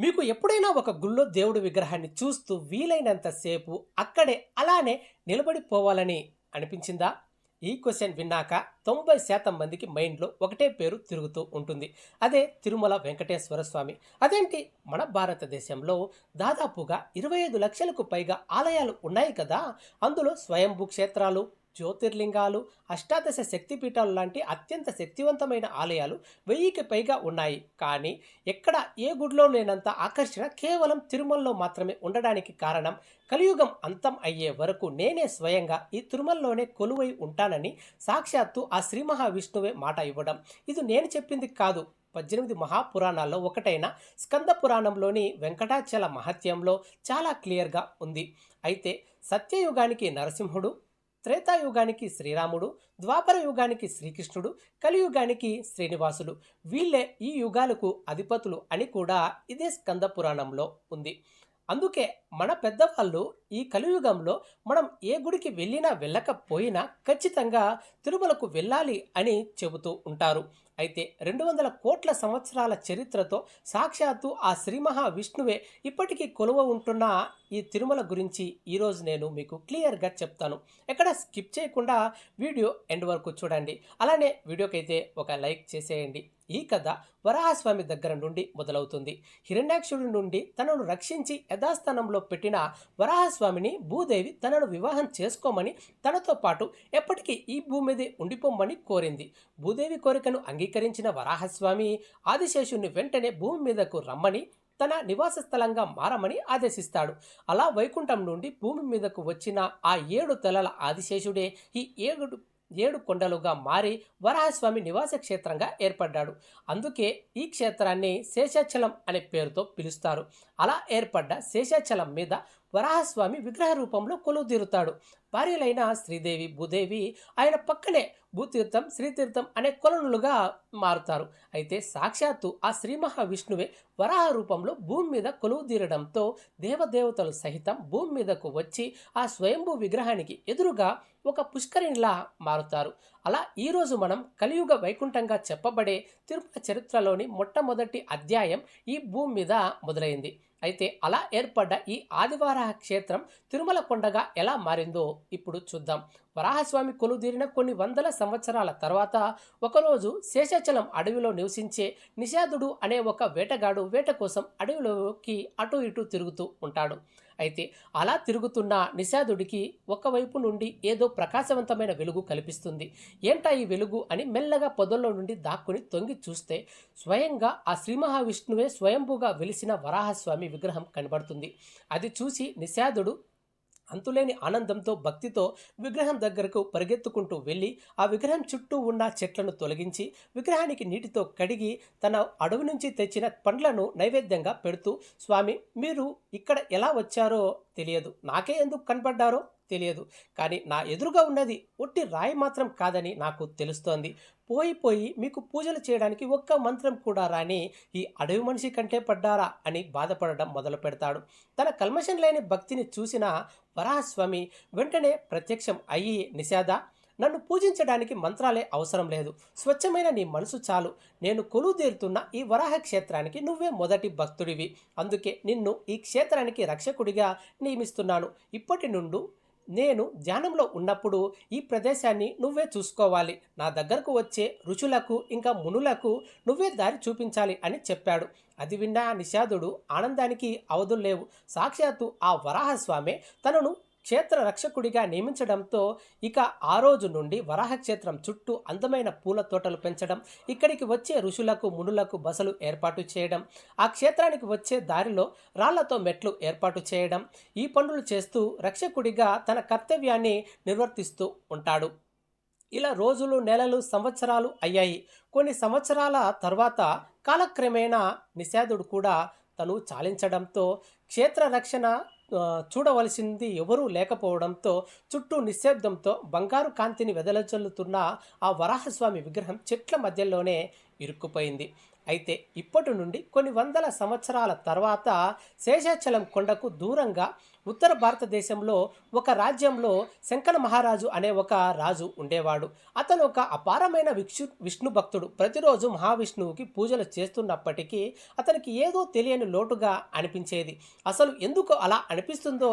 మీకు ఎప్పుడైనా ఒక గుళ్ళో దేవుడి విగ్రహాన్ని చూస్తూ వీలైనంత సేపు అక్కడే అలానే నిలబడిపోవాలని అనిపించిందా? ఈ క్వశ్చన్ విన్నాక తొంభై శాతం మందికి మైండ్లో ఒకటే పేరు తిరుగుతూ ఉంటుంది. అదే తిరుమల వెంకటేశ్వర స్వామి. అదేంటి? మన భారతదేశంలో దాదాపుగా ఇరవై ఐదు లక్షలకు పైగా ఆలయాలు ఉన్నాయి కదా? అందులో స్వయంభూ క్షేత్రాలు జ్యోతిర్లింగాలు అష్టాదశ శక్తిపీఠాలు లాంటి అత్యంత శక్తివంతమైన ఆలయాలు వెయ్యికి పైగా ఉన్నాయి. కానీ ఎక్కడ ఏ గుడిలో లేనంత ఆకర్షణ కేవలం తిరుమలలో మాత్రమే ఉండడానికి కారణం కలియుగం అంతం అయ్యే వరకు నేనే స్వయంగా ఈ తిరుమలలోనే కొలువై ఉంటానని సాక్షాత్తు ఆ శ్రీ మహావిష్ణువే మాట ఇవ్వడం. ఇది నేను చెప్పింది కాదు. పద్దెనిమిది మహాపురాణాల్లో ఒకటైన స్కంద పురాణంలోని వెంకటాచల మహత్యంలో చాలా క్లియర్గా ఉంది. అయితే సత్యయుగానికి నరసింహుడు త్రేతాయుగానికి శ్రీరాముడు ద్వాపర యుగానికి శ్రీకృష్ణుడు కలియుగానికి శ్రీనివాసులు. వీళ్ళే ఈ యుగాలకు అధిపతులు అని కూడా ఇదే స్కంద పురాణంలో ఉంది. అందుకే మన పెద్దవాళ్ళు ఈ కలియుగంలో మనం ఏ గుడికి వెళ్ళినా వెళ్ళకపోయినా ఖచ్చితంగా తిరుమలకు వెళ్ళాలి అని చెబుతూ ఉంటారు. అయితే రెండు వందల కోట్ల సంవత్సరాల చరిత్రతో సాక్షాత్తు ఆ శ్రీ మహావిష్ణువే ఇప్పటికీ కొలువ ఉంటున్న ఈ తిరుమల గురించి ఈరోజు నేను మీకు క్లియర్గా చెప్తాను. ఎక్కడ స్కిప్ చేయకుండా వీడియో ఎండ్ వరకు చూడండి. అలానే వీడియోకైతే ఒక లైక్ చేసేయండి. ఈ కథ వరాహస్వామి దగ్గర నుండి మొదలవుతుంది. హిరణ్యాక్షుడి నుండి తనను రక్షించి యథాస్థానంలో పెట్టిన వరాహస్వామిని భూదేవి తనను వివాహం చేసుకోమని తనతో పాటు ఎప్పటికీ ఈ భూమి మీదే ఉండిపోమ్మని కోరింది. భూదేవి కోరికను అంగీకరించిన వరాహస్వామి ఆదిశేషుని వెంటనే భూమి మీదకు రమ్మని తన నివాస స్థలంగా మారమని ఆదేశిస్తాడు. అలా వైకుంఠం నుండి భూమి మీదకు వచ్చిన ఆ ఏడు తలల ఆదిశేషుడే ఈ ఏడు ఏడు కొండలుగా మారి వరాహస్వామి నివాస క్షేత్రంగా ఏర్పడ్డాడు. అందుకే ఈ క్షేత్రాన్ని శేషాచలం అనే పేరుతో పిలుస్తారు. అలా ఏర్పడ్డ శేషాచలం మీద వరాహస్వామి విగ్రహ రూపంలో కొలువుదీరుతాడు. భార్యలైన శ్రీదేవి భూదేవి ఆయన పక్కనే భూతీర్థం శ్రీతీర్థం అనే కొలనులుగా మారుతారు. అయితే సాక్షాత్తు ఆ శ్రీ మహావిష్ణువే వరాహ రూపంలో భూమి మీద కొలువు తీరడంతో దేవదేవతలు సహితం భూమి మీదకు వచ్చి ఆ స్వయంభూ విగ్రహానికి ఎదురుగా ఒక పుష్కరిణిలా మారుతారు. అలా ఈరోజు మనం కలియుగ వైకుంఠంగా చెప్పబడే తిరుపతి చరిత్రలోని మొట్టమొదటి అధ్యాయం ఈ భూమి మీద మొదలైంది. అయితే అలా ఏర్పడ్డ ఈ ఆదివార క్షేత్రం తిరుమల కొండగా ఎలా మారిందో ఇప్పుడు చూద్దాం. వరాహస్వామి కొలుదీరిన కొన్ని వందల సంవత్సరాల తర్వాత ఒకరోజు శేషాచలం అడవిలో నివసించే నిషాదుడు అనే ఒక వేటగాడు వేట కోసం అడవిలోకి అటు ఇటు తిరుగుతూ ఉంటాడు. అయితే అలా తిరుగుతున్న నిషాదుడికి ఒకవైపు నుండి ఏదో ప్రకాశవంతమైన వెలుగు కల్పిస్తుంది. ఏంటా ఈ వెలుగు అని మెల్లగా పొదల్లో నుండి దాక్కుని తొంగి చూస్తే స్వయంగా ఆ శ్రీ మహావిష్ణువే స్వయంభూగా వెలిసిన వరాహస్వామి విగ్రహం కనబడుతుంది. అది చూసి నిషాదుడు అంతులేని ఆనందంతో భక్తితో విగ్రహం దగ్గరకు పరిగెత్తుకుంటూ వెళ్ళి ఆ విగ్రహం చుట్టూ ఉన్న చెట్లను తొలగించి విగ్రహానికి నీటితో కడిగి తన అడవి నుంచి తెచ్చిన పండ్లను నైవేద్యంగా పెడుతూ స్వామి మీరు ఇక్కడ ఎలా వచ్చారో తెలియదు. నాకే ఎందుకు కనపడ్డారో తెలియదు. కానీ నా ఎదురుగా ఉన్నది ఒట్టి రాయి మాత్రం కాదని నాకు తెలుస్తోంది. పోయి పోయి మీకు పూజలు చేయడానికి ఒక్క మంత్రం కూడా రాని ఈ అడవి మనిషి కంటే పడ్డారా? అని బాధపడడం మొదలు పెడతాడు తన కల్మషం లేని భక్తిని చూసిన వరాహస్వామి వెంటనే ప్రత్యక్షం అయ్యి నిషాద నన్ను పూజించడానికి మంత్రాలే అవసరం లేదు. స్వచ్ఛమైన నీ మనసు చాలు. నేను కొలువుదీరుతున్న ఈ వరాహ క్షేత్రానికి నువ్వే మొదటి భక్తుడివి. అందుకే నిన్ను ఈ క్షేత్రానికి రక్షకుడిగా నియమిస్తున్నాను. ఇప్పటి నుండి నేను ధ్యానంలో ఉన్నప్పుడు ఈ ప్రదేశాన్ని నువ్వే చూసుకోవాలి. నా దగ్గరకు వచ్చే రుచులకు ఇంకా మునులకు నువ్వే దారి చూపించాలి అని చెప్పాడు. అది విన్న నిషాదుడు ఆనందానికి అవధులు లేవు. సాక్షాత్తు ఆ వరాహస్వామి తనను క్షేత్ర రక్షకుడిగా నియమించడంతో ఇక ఆ రోజు నుండి వరాహ క్షేత్రం చుట్టూ అందమైన పూల తోటలు పెంచడం ఇక్కడికి వచ్చే ఋషులకు మునులకు బసలు ఏర్పాటు చేయడం ఆ క్షేత్రానికి వచ్చే దారిలో రాళ్ళతో మెట్లు ఏర్పాటు చేయడం ఈ పనులు చేస్తూ రక్షకుడిగా తన కర్తవ్యాన్ని నిర్వర్తిస్తూ ఉంటాడు. ఇలా రోజులు నెలలు సంవత్సరాలు అయ్యాయి. కొన్ని సంవత్సరాల తర్వాత కాలక్రమేణా నిషాదుడు కూడా తను చాలించడంతో క్షేత్ర రక్షణ చూడవలసింది ఎవరూ లేకపోవడంతో చుట్టూ నిశ్శబ్దంతో బంగారు కాంతిని వెదలచల్లుతున్న ఆ వరాహస్వామి విగ్రహం చెట్ల మధ్యలోనే ఇరుక్కుపోయింది. అయితే ఇప్పటి నుండి కొన్ని వందల సంవత్సరాల తర్వాత శేషాచలం కొండకు దూరంగా ఉత్తర భారతదేశంలో ఒక రాజ్యంలో శంకర మహారాజు అనే ఒక రాజు ఉండేవాడు. అతను ఒక అపారమైన విక్షు విష్ణు భక్తుడు. ప్రతిరోజు మహావిష్ణువుకి పూజలు చేస్తున్నప్పటికీ అతనికి ఏదో తెలియని లోటుగా అనిపించేది. అసలు ఎందుకు అలా అనిపిస్తుందో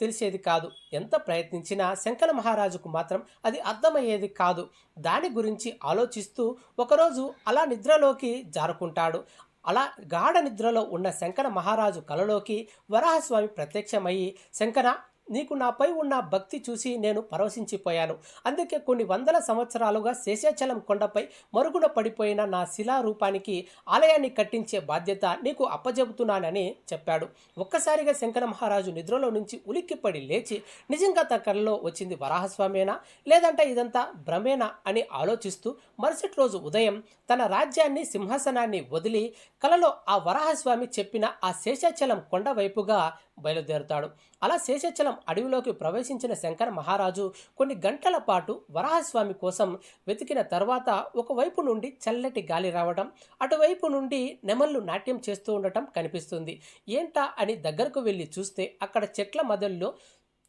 తెలిసేది కాదు. ఎంత ప్రయత్నించినా శంకర మహారాజుకు మాత్రం అది అర్థమయ్యేది కాదు. దాని గురించి ఆలోచిస్తూ ఒకరోజు అలా నిద్రలోకి జారుకుంటాడు. అలా గాఢ నిద్రలో ఉన్న శంకర మహారాజు కలలోకి వరాహస్వామి ప్రత్యక్షమయ్యి శంకర నీకు నాపై ఉన్న భక్తి చూసి నేను పరవశించిపోయాను. అందుకే కొన్ని వందల సంవత్సరాలుగా శేషాచలం కొండపై మరుగున పడిపోయిన నా శిలా రూపానికి ఆలయాన్ని కట్టించే బాధ్యత నీకు అప్పజెబుతున్నానని చెప్పాడు. ఒక్కసారిగా శంకర మహారాజు నిద్రలో నుంచి ఉలిక్కిపడి లేచి నిజంగా తన కళ్ళలో వచ్చింది వరాహస్వామేనా? లేదంటే ఇదంతా భ్రమేనా? అని ఆలోచిస్తూ మరుసటి రోజు ఉదయం తన రాజ్యాన్ని సింహాసనాన్ని వదిలి కలలో ఆ వరాహస్వామి చెప్పిన ఆ శేషాచలం కొండ వైపుగా బయలుదేరుతాడు. అలా శేషాచలం అడవిలోకి ప్రవేశించిన శంకర మహారాజు కొన్ని గంటల పాటు వరాహస్వామి కోసం వెతికిన తర్వాత ఒకవైపు నుండి చల్లటి గాలి రావడం అటువైపు నుండి నెమళ్ళు నాట్యం చేస్తూ ఉండటం కనిపిస్తుంది. ఏంటా అని దగ్గరకు వెళ్ళి చూస్తే అక్కడ చెట్ల మధ్యలో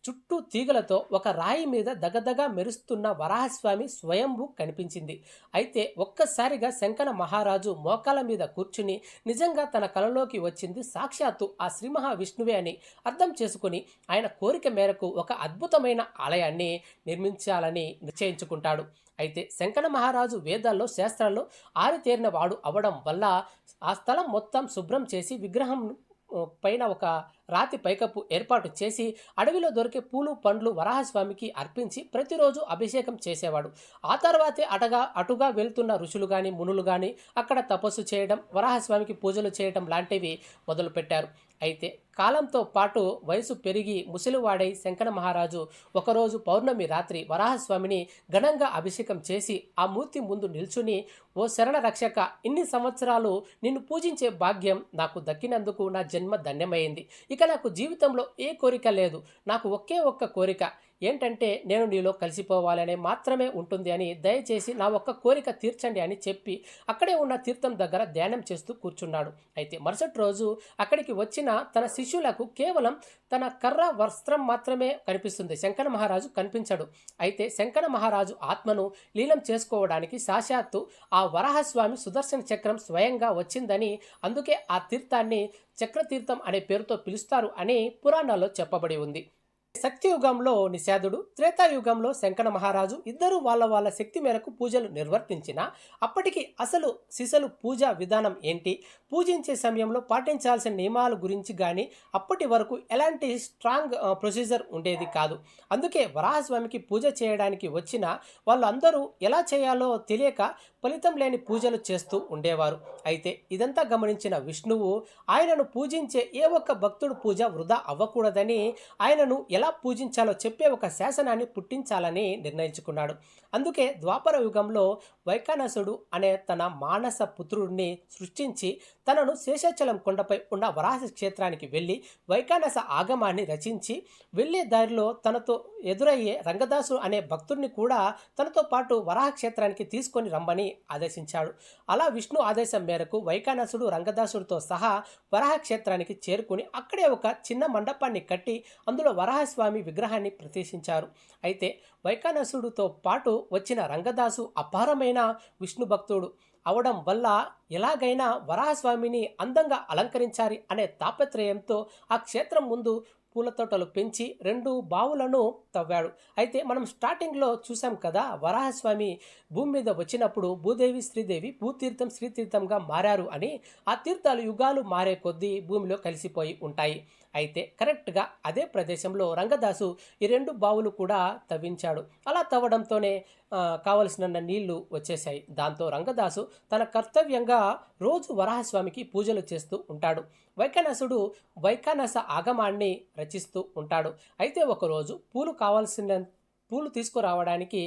చుట్టూ తీగలతో ఒక రాయి మీద దగదగా మెరుస్తున్న వరాహస్వామి స్వయంభూ కనిపించింది. అయితే ఒక్కసారిగా శంకర మహారాజు మోకాల మీద కూర్చుని నిజంగా తన కలలోకి వచ్చింది. సాక్షాత్తు ఆ శ్రీ మహావిష్ణువే అని అర్థం చేసుకుని ఆయన కోరిక మేరకు ఒక అద్భుతమైన ఆలయాన్ని నిర్మించాలని నిశ్చయించుకుంటాడు. అయితే శంకర మహారాజు వేదాల్లో శాస్త్రాల్లో ఆరితేరిన వాడు అవడం వల్ల ఆ స్థలం మొత్తం శుభ్రం చేసి విగ్రహం పైన ఒక రాతి పైకప్పు ఏర్పాటు చేసి అడవిలో దొరికే పూలు పండ్లు వరాహస్వామికి అర్పించి ప్రతిరోజు అభిషేకం చేసేవాడు. ఆ తర్వాతే అటగా అటుగా వెళ్తున్న ఋషులు కానీ మునులు కానీ అక్కడ తపస్సు చేయడం వరాహస్వామికి పూజలు చేయడం లాంటివి మొదలుపెట్టారు. అయితే కాలంతో పాటు వయసు పెరిగి ముసలివాడై శంకర మహారాజు ఒకరోజు పౌర్ణమి రాత్రి వరాహస్వామిని ఘనంగా అభిషేకం చేసి ఆ మూర్తి ముందు నిల్చుని ఓ శరణ రక్షక ఇన్ని సంవత్సరాలు నిన్ను పూజించే భాగ్యం నాకు దక్కినందుకు నా జన్మ ధన్యమైంది. ఇక నాకు జీవితంలో ఏ కోరిక లేదు. నాకు ఒకే ఒక్క కోరిక. ఏంటంటే నేను నీలో కలిసిపోవాలనే మాత్రమే ఉంటుంది అని దయచేసి నా ఒక్క కోరిక తీర్చండి అని చెప్పి అక్కడే ఉన్న తీర్థం దగ్గర ధ్యానం చేస్తూ కూర్చున్నాడు. అయితే మరుసటి రోజు అక్కడికి వచ్చిన తన శిష్యులకు కేవలం తన కర్ర వస్త్రం మాత్రమే కనిపిస్తుంది. శంకర మహారాజు కనిపించడు. అయితే శంకర మహారాజు ఆత్మను లీలం చేసుకోవడానికి సాక్షాత్తు ఆ వరాహస్వామి సుదర్శన చక్రం స్వయంగా వచ్చిందని అందుకే ఆ తీర్థాన్ని చక్రతీర్థం అనే పేరుతో పిలుస్తారు అని పురాణాల్లో చెప్పబడి ఉంది. శక్తియుగంలో నిషాదుడు త్రేతాయుగంలో శంకర మహారాజు ఇద్దరు వాళ్ళ వాళ్ళ శక్తి మేరకు పూజలు నిర్వర్తించిన అప్పటికి అసలు సిసలు పూజా విధానం ఏంటి? పూజించే సమయంలో పాటించాల్సిన నియమాల గురించి కానీ అప్పటి వరకు ఎలాంటి స్ట్రాంగ్ ప్రొసీజర్ ఉండేది కాదు. అందుకే వరాహస్వామికి పూజ చేయడానికి వచ్చిన వాళ్ళందరూ ఎలా చేయాలో తెలియక ఫలితం లేని పూజలు చేస్తూ ఉండేవారు. అయితే ఇదంతా గమనించిన విష్ణువు ఆయనను పూజించే ఏ ఒక్క భక్తుడు పూజ వృధా అవ్వకూడదని ఆయనను ఎలా పూజించాలో చెప్పే ఒక శాసనాన్ని పుట్టించాలని నిర్ణయించుకున్నాడు. అందుకే ద్వాపర యుగంలో వైకానసుడు అనే తన మానస పుత్రుడిని సృష్టించి తనను శేషాచలం కొండపై ఉన్న వరాహ క్షేత్రానికి వెళ్ళి వైకానస ఆగమాన్ని రచించి వెళ్ళే దారిలో తనతో ఎదురయ్యే రంగదాసు అనే భక్తుడిని కూడా తనతో పాటు వరాహ క్షేత్రానికి తీసుకొని రమ్మని ఆదేశించాడు. అలా విష్ణు ఆదేశం మేరకు వైకానసుడు రంగదాసుడితో సహా వరాహ క్షేత్రానికి చేరుకుని అక్కడే ఒక చిన్న మండపాన్ని కట్టి అందులో వరాహస్వామి విగ్రహాన్ని ప్రతిష్ఠించారు. అయితే వైకానసుడితో పాటు వచ్చిన రంగదాసు అపారమైన విష్ణు భక్తుడు. అవడం వల్ల ఎలాగైనా వరాహస్వామిని అందంగా అలంకరించాలి అనే తాపత్రయంతో ఆ క్షేత్రం ముందు పూల తోటలు పెంచి రెండు బావులను తవ్వాడు. అయితే మనం స్టార్టింగ్లో చూసాం కదా వరాహస్వామి భూమి మీద వచ్చినప్పుడు భూదేవి శ్రీదేవి భూతీర్థం శ్రీతీర్థంగా మారారు అని. ఆ తీర్థాలు యుగాలు మారే కొద్దీ భూమిలో కలిసిపోయి ఉంటాయి. అయితే కరెక్ట్గా అదే ప్రదేశంలో రంగదాసు ఈ రెండు బావులు కూడా తవ్వించాడు. అలా తవ్వడంతోనే కావలసిన నీళ్ళు వచ్చేసాయి దాంతో రంగదాసు తన కర్తవ్యంగా రోజు వరాహస్వామికి పూజలు చేస్తూ ఉంటాడు. వైకానసుడు వైకానస ఆగమాన్ని రచిస్తూ ఉంటాడు. అయితే ఒకరోజు పూలు కావాల్సిన పూలు తీసుకురావడానికి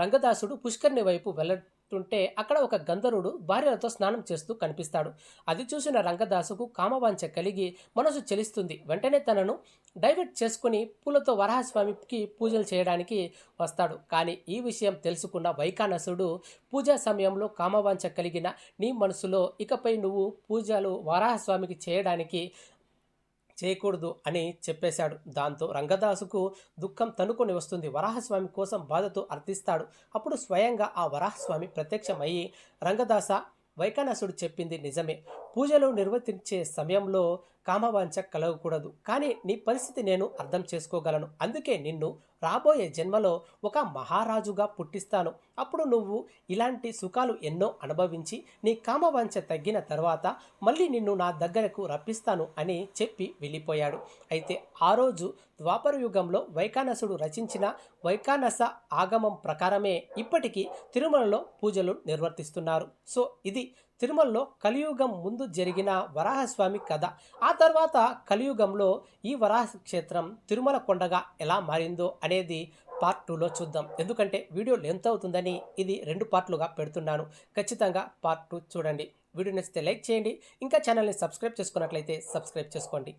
రంగదాసుడు పుష్కరిణి వైపు వెళ్ళ ఉంటే అక్కడ ఒక గంధర్వుడు భార్యలతో స్నానం చేస్తూ కనిపిస్తాడు. అది చూసిన రంగదాసుకు కామవాంఛ కలిగి మనసు చెలిస్తుంది. వెంటనే తనను డైవర్ట్ చేసుకుని పూలతో వరాహస్వామికి పూజలు చేయడానికి వస్తాడు. కానీ ఈ విషయం తెలుసుకున్న వైకానసుడు పూజా సమయంలో కామవాంఛ కలిగిన నీ మనసులో ఇకపై నువ్వు పూజలు వరాహస్వామికి చేయడానికి చేయకూడదు అని చెప్పేశాడు. దాంతో రంగదాసుకు దుఃఖం తనుకొని వస్తుంది. వరాహస్వామి కోసం బాధతో అర్థిస్తాడు. అప్పుడు స్వయంగా ఆ వరాహస్వామి ప్రత్యక్షమయ్యి రంగదాస వైఖానసుడు చెప్పింది నిజమే. పూజలు నిర్వర్తించే సమయంలో కామవాంఛ కలగకూడదు. కానీ నీ పరిస్థితి నేను అర్థం చేసుకోగలను. అందుకే నిన్ను రాబోయే జన్మలో ఒక మహారాజుగా పుట్టిస్తాను. అప్పుడు నువ్వు ఇలాంటి సుఖాలు ఎన్నో అనుభవించి నీ కామవాంఛ తగ్గిన తర్వాత మళ్ళీ నిన్ను నా దగ్గరకు రప్పిస్తాను అని చెప్పి వెళ్ళిపోయాడు. అయితే ఆ రోజు ద్వాపర యుగంలో వైకానసుడు రచించిన వైకానస ఆగమం ప్రకారమే ఇప్పటికీ తిరుమలలో పూజలు నిర్వర్తిస్తున్నారు. సో ఇది తిరుమలలో కలియుగం ముందు జరిగిన వరాహస్వామి కథ. ఆ తర్వాత కలియుగంలో ఈ వరాహ క్షేత్రం తిరుమల కొండగా ఎలా మారిందో అనేది పార్ట్ టూలో చూద్దాం. ఎందుకంటే వీడియో లెంత్ అవుతుందని ఇది రెండు పార్ట్లుగా పెడుతున్నాను. ఖచ్చితంగా పార్ట్ టూ చూడండి. వీడియో నచ్చితే లైక్ చేయండి. ఇంకా ఛానల్ని సబ్స్క్రైబ్ చేసుకున్నట్లయితే సబ్స్క్రైబ్ చేసుకోండి.